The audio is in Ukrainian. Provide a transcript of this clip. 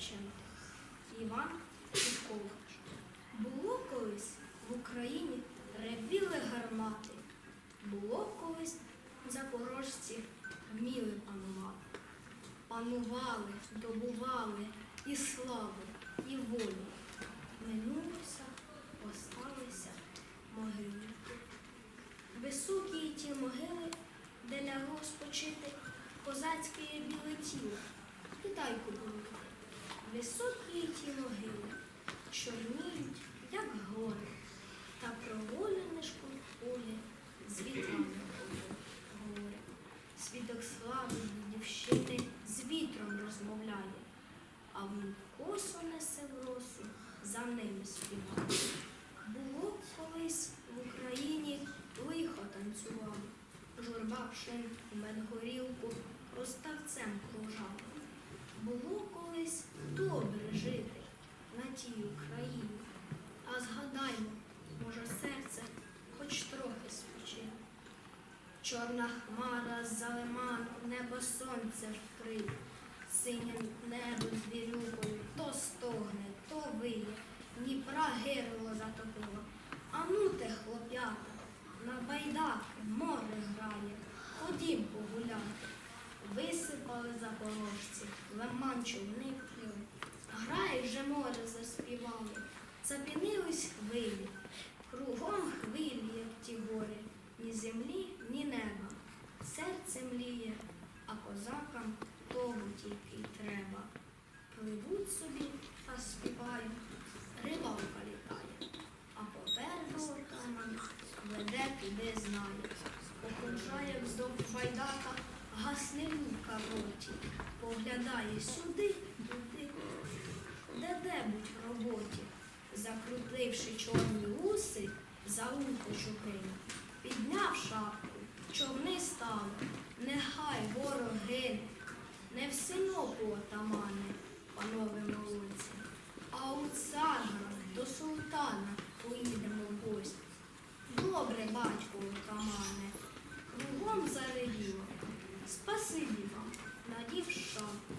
Шевченко, Іван Сіков. Було колись в Україні ревіли гармати. Було колись запорожці вміли панувати. Панували, добували і славу, і волю. Минулося, осталися могили. Високі ті могили, де лягло спочити козацьке біле тіло. Високі ті могили, чорніють, як гори, та про волю не шкуркує, з вітрами говорить. Свідок слави дівщини з вітром розмовляє, а він косо несе в росу, за ним співає. Було колись в Україні лихо танцювало, журба пшин у медгорілку розставцем кружала. Було колись Чорна хмара за лиману, небо сонце вкриє, синє небо з вірюкою то стогне, то виє, Дніпра гирло затопило. А ну те, хлоп'ята, на байдаки море грає, ходім погуляти. Висипали запорожці, лиман човни плили. Грає вже море заспівали, запінились хвилі. Кругом Пливуть собі та співають, рибалка літає, а попереду веде туди знає. Походжає вздовж байдака, гасне лука в роті, поглядає сюди, туди, де-дебудь в роботі, закрутивши чорні уси, за ухо чупини, підняв шапку, човни стали, нехай ворог гине, не в синопу отамане, панове молодці, а у Царгород до султана поїдемо в гості. Добре, батько отамане, кругом заревіло. Спасибі вам, надів шапку.